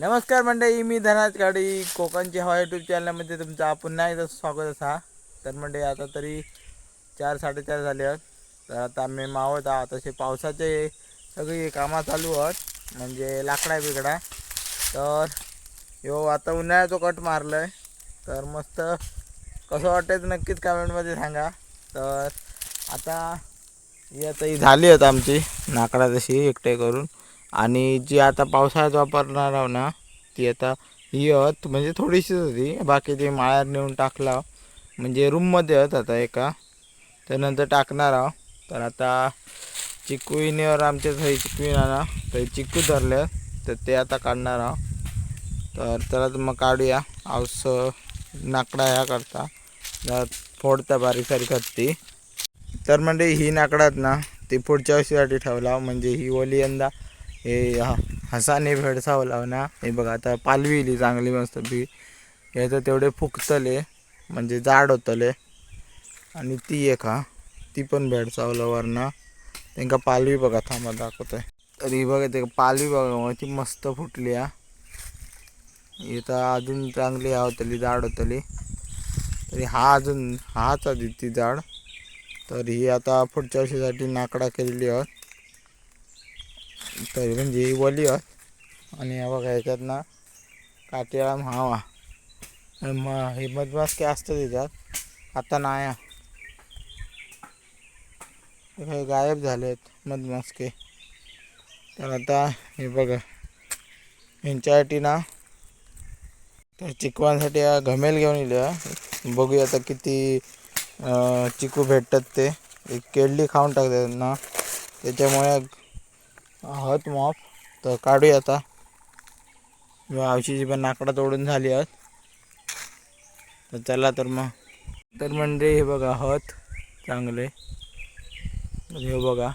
नमस्कार मंडळी मी धनाज काडी. कोकणची हवा यूट्यूब चॅनलमध्ये तुमचं पुन्हा एकदा स्वागत असा. तर मंडळी आता तरी चार साडेचार झाले आहेत. तर आता आम्ही मावत आहोत. तसे पावसाचे सगळी कामं चालू आहेत. म्हणजे लाकडा बिकडा तर यो आता उन्हाळ्याचं कट मारलं आहे तर मस्त कसं वाटायचं नक्कीच कमेंटमध्ये सांगा. तर आता ही आता ही झाली आहेत आमची. नाकडा तशी एकटे करून. आणि जी आता पावसाळ्यात वापरणार आहो ना ती आता ही म्हणजे थोडीशीच होती. बाकी ते माळ्यात नेऊन टाकला. म्हणजे रूममध्ये आहेत आता एका. त्यानंतर टाकणार आहो. तर आता चिकूईनेवर आमच्या थंय चिकू ना तर चिकू धरले. तर ते आता काढणार आहो. तर त्याला मग काढूया. औस नाकडा ह्या करता. फोडता बारीक सारीक ती तर म्हणजे ही नाकडात ना ती पुढच्या वर्षीसाठी ठेवला. म्हणजे ही ओली यंदा हे ह- हसाने भेडसावला ना हे बघा आता पालवी इली चांगली मस्त बी. हे तर तेवढे फुकतले म्हणजे जाड होतले. आणि ती एक हा ती पण भेडसावला वरना. त्यांका पालवी बघा थांबा दाखवतोय. तर ही बघा ते पालवी बघा हो, ती मस्त फुटली हा. इथं अजून चांगली हा होतली जाड होतली. तरी हा अजून हाच आधी ती जाड. तर ही आता पुढच्या वर्षीसाठी नाकडा केलेली आहोत तरी म्हणजे ही वली आहोत आणि हा बघा याच्यात ना काटेळा म्हावा म मग हे मधमासके असतं त्याच्यात आता नाही. हा. हे काय गायब झालेत मधमास्के तर आता हे बघा यांच्यासाठी ना तर चिकवांसाठी घमेल घेऊन येईल बघूया आता किती चिकू भेटतात ते. एक केळली खाऊन टाकतात ना. त्याच्यामुळे आहोत मॉप. तर काढूया आता. आवशीची पण नाकडा तोडून झाली आहेत. तर चला तर मग. तर म्हणजे हे बघा हत चांगले. हे बघा.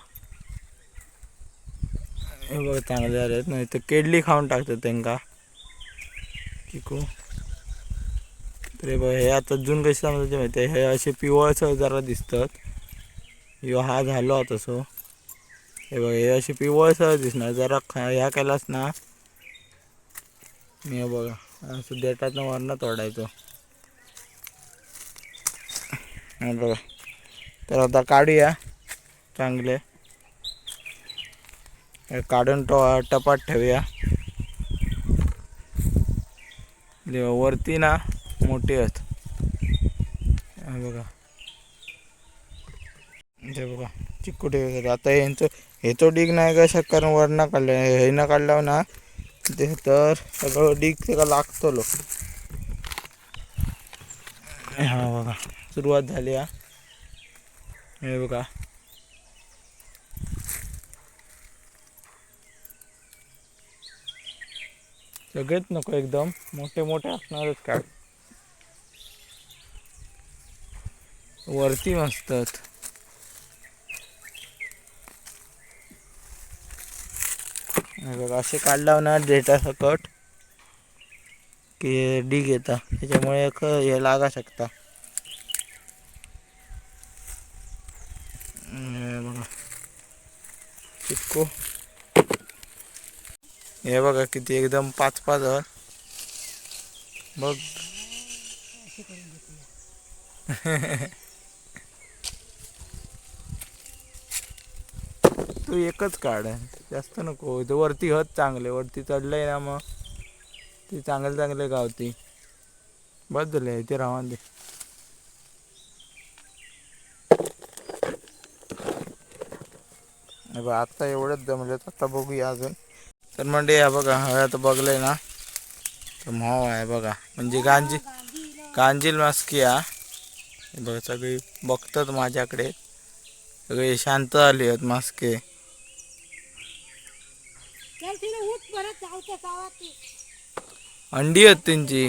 हे बघा चांगले झाले आहेत. नाही तर केडली खाऊन टाकतात त्यांका. चिकू. तर हे बघा हे आता जून कशी समजायचे माहिती आहे? हे असे पिवळसर जरा दिसतात. हा झालो तसो हे बघा हे अशी पिवळसर दिसणार. जरा ह्या केलास ना मी बघा. असं देठातनं वरनं तोडायचो. बघा. तर आता काढूया. चांगले. काढून टो टपात ठेवूया. वरती ना मोठी आहेत. बघा. ते बघा चिक्कू आता यांचं हे तो डीग नाही का कारण वरनं काढलं? हे न काढल्यावर ना ते तर सगळं डीग त्याला लागतो हा बघा सुरुवात झाली हा. हे बघा. सगळेच नको एकदम मोठे मोठे असणारच काय. वरती मस्त आहेत. हे बघा असे काढला ना डेटा सकट. की डीग येता. त्याच्यामुळे एक हे लागा शकता. बघा. चिक्कू हे बघा किती एकदम पाच पाच आहेत. बघ. तू एकच काढ. जास्त नको. इथं वरती हत चांगले वरती चढलंय ना मग. ते चांगले चांगले गावती. बस झाले इथे राहून दे. हे आता एवढंच जमले आता बघूया अजून. तर म्हणजे हा बघा हा आता बघलंय ना. तर माव आहे बघा. म्हणजे गांजी गांजील मास्की हा बघा सगळी बघतात माझ्याकडे. सगळे शांत आली आहेत मास्के. चल तिने उठ परत जाऊच्या गावात अंडी आहेत त्यांची.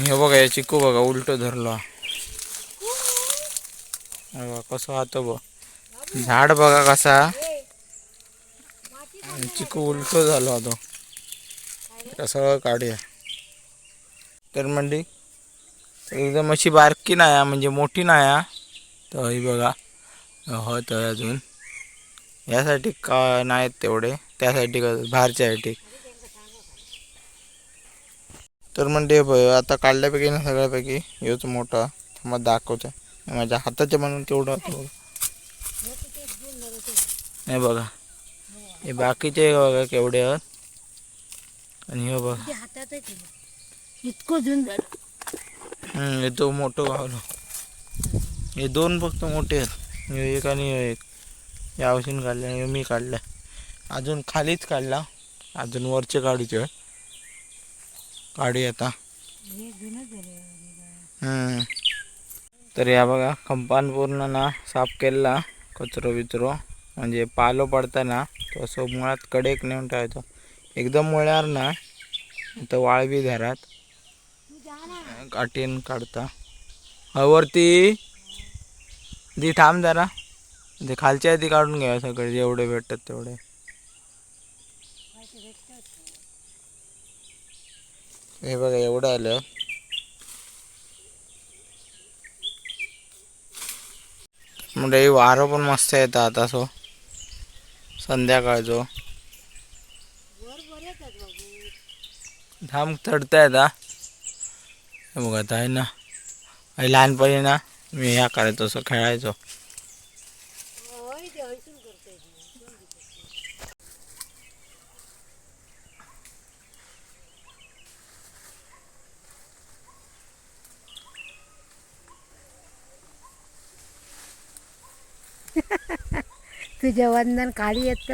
हे बघा या चिकू बघा उलट धरला. हे बघा कसं हातो झाड बघा कसा. चिकू उलट झालो तो कसं काढूया. तर मंडी एकदम अशी बारकी नाही म्हणजे मोठी नाही तर ही बघा होत अजून. यासाठी का नाहीत तेवढे? त्यासाठी बाहेरच्यासाठी. तर म्हणजे ब- आता काढल्यापैकी ना सगळ्यापैकी हेच मोठा. मग दाखवतो माझ्या हाताचे म्हणून तेवढं होतं बघा. हे बघा. हे बाकीचे बघा केवढे आहेत. आणि हे बघा. इतकं जुन हे तो मोठं गावलं हे दोन फक्त मोठे आहेत. एक आणि एक. या वर्षीने काढले आणि मी काढलं. अजून खालीच काढला. अजून वरचे काढूचे काढी आता. हे. तर या बघा खंपान पूर्ण ना साफ केला कचरो बिचरो. म्हणजे पालो पडताना तो असं मुळात कडेक नेऊन ठेवायचा. एकदम मुळ्यावर ना तर वाळवी घरात तू जा ना काठीन काढता वरती. दी थांब जरा. ते खालच्या आधी काढून घ्या सगळे जेवढे भेटतात तेवढे. हे बघा एवढं आलं. म्हणजे वारं पण मस्त येतं आता सो संध्याकाळचो. धाम चढता येता बघा आता आहे ना. लहानपणी ना मी ह्या करायचो असं खेळायचो होय ते हयसून करतोय तुझ्या वंदन काळी येत.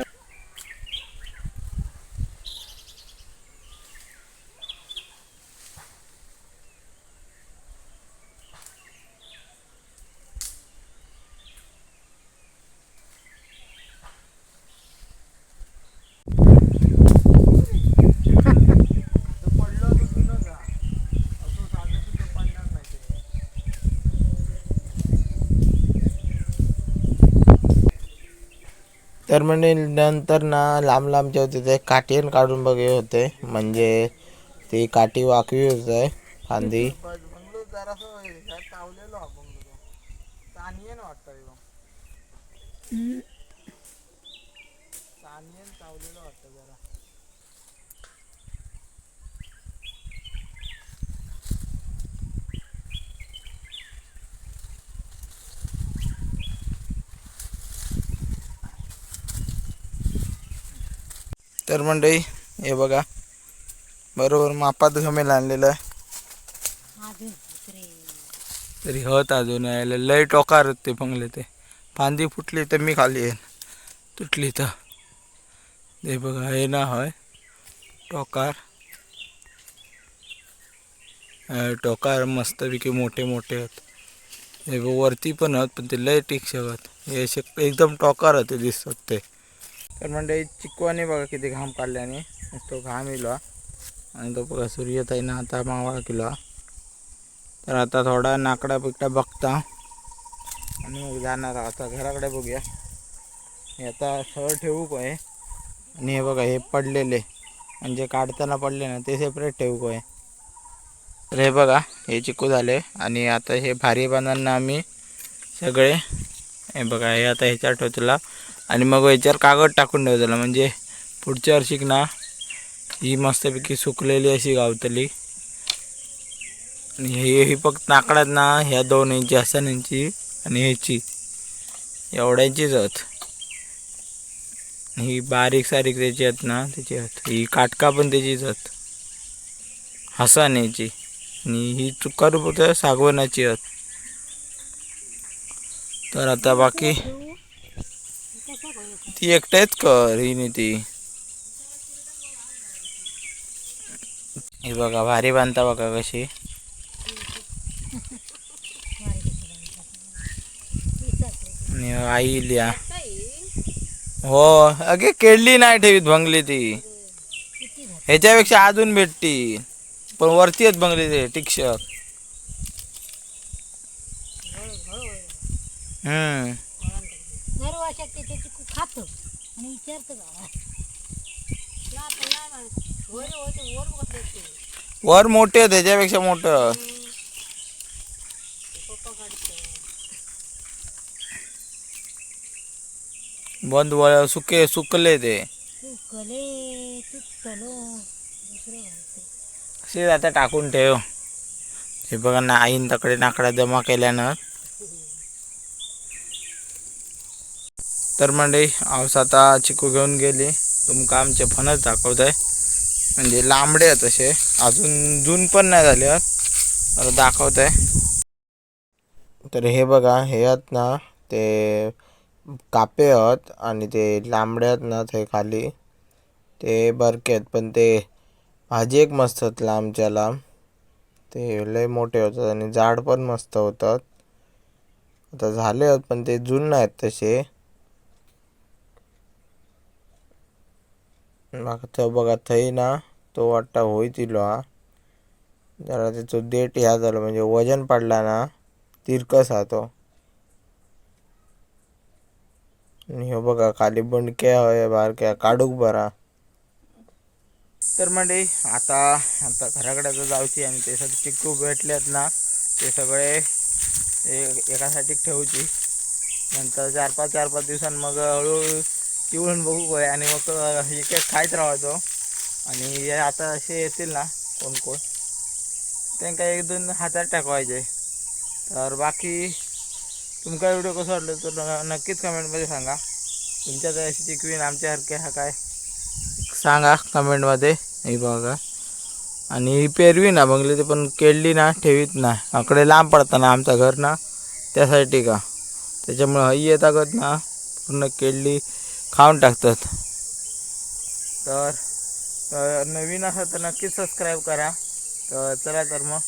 तर म्हणजे नंतर ना लांब लांबचे होते ते काठीन काढून बघे होते. म्हणजे ती काठी वाकवी होत आहे फांदी तर मंडळी हे बघा. बरोबर मापात गमेल आणलेलं आहे. तरी हत अजून यायला लय टोकार आहेत ते फंगले ते. फांदी फुटली तर मी खाली येईन. तुटली तर. ते बघा हे ना होय. टोकार. टोकार मस्तपैकी मोठे मोठे आहेत. हे बघ वरती पण आहेत पण ते लय टिक शकत हे असे एकदम टोकार होते दिसतात ते. तर म्हणजे चिकवाने बघा किती घाम काढल्याने तो घाम येलो आणि तो बघा सूर्यताईनं आता मावा किलो. तर आता थोडा नाकडा बिकडा बघता. आणि मग जाणार आता घराकडे बघूया. हे आता सरळ ठेवू काय आणि हे बघा हे पडलेले. म्हणजे काढताना पडले ना ते सेपरेट ठेवू काय तर हे बघा हे चिकू झाले. आणि आता हे भारी बांधांना आम्ही सगळे. हे बघा हे आता ह्याच्यावर ठेवतला आणि मग याच्यावर कागद टाकून ठेवतला म्हणजे पुढच्या वर्षीक ना ही मस्तपैकी सुकलेली अशी गावतली. आणि हे ही फक्त नाकडात ना ह्या दोन इंची असतात यांची आणि ह्याची. एवढ्यांचीच आहेत. ही बारीक सारीक त्याची आहेत ना त्याची आहेत. ही काटका पण त्याचीच आहेत. हसाण्याची आणि ही चुकारू फक्त सागवनाची आहेत. तर आता बाकी ती एकट्याच कर ही नाही ती. हे बघा भारी बांधता बघा कशी. आणि आई लिया हो अगे केळली नाही ठेवीत भंगली ती. ह्याच्यापेक्षा अजून भेटती. पण वरती आहेत बंगली ते टिक्षक हम्म. खातो. आणि विचारतो. वर मोठे आहेत ह्याच्यापेक्षा मोठं बंद वळ सुके सुकले ते. हम्म. कले तू चलो दुसरं घालते असे आता टाकून ठेव. हे बघा ना आईन तकडे नाकडा जमा केल्यानं तर मंडळी पाऊस आता चिकू घेऊन गेली. तुमका आमचे फणस दाखवत आहे म्हणजे लांबडे आहेत तसे अजून जून पण नाही झाले आहेत. दाखवत आहे तर हे बघा हे आहेत ना ते कापे आहेत आणि ते लांबडे आहेत ना ते खाली. ते बरके आहेत पण ते भाजी एक मस्त आहेत लांबच्या लांब ते लय मोठे होतात आणि जाड पण मस्त होतात. आता झाले आहेत पण ते जून नाहीत तसे. म्हाका थंय बघा थंय ना तो वाडटा होयत इलो हा. जरा तेचो देट ह्या झालं म्हणजे वजन पडला ना तिरकस हा तो. आणि हे बघा खाली बंडके होय बारक्या काढूक बरा. तर म्हणजे आता आता घराकडे तर जाऊची आणि ते सगळे चिक्कू भेटलेत ना ते सगळे एकासाठी ठेवची. नंतर चार पाच चार पाच दिवसांनी मग हळूहळू पिवळून बघू काय. आणि मग हे काय खायत राहायचो आणि हे आता असे येतील ना कोण कोण. त्यांना एक दोन हातात टाकवायचे. तर बाकी तुमका व्हिडिओ कसं वाटलं तर नक्कीच कमेंटमध्ये सांगा. तुमच्या काय अशी चिकवीन आमच्यासारखे हा काय? सांगा कमेंटमध्ये. हे बघा. आणि ही पेरवी ना बंगली ते पण केळली ना ठेवीत ना. आकडे लांब पडतं ना आमचं घर ना त्यासाठी का. त्याच्यामुळं हई येतागत ना पूर्ण केळली खाऊन टाकतात. तर नवीन असा तर नक्कीच सबस्क्राईब करा. तर चला तर मग.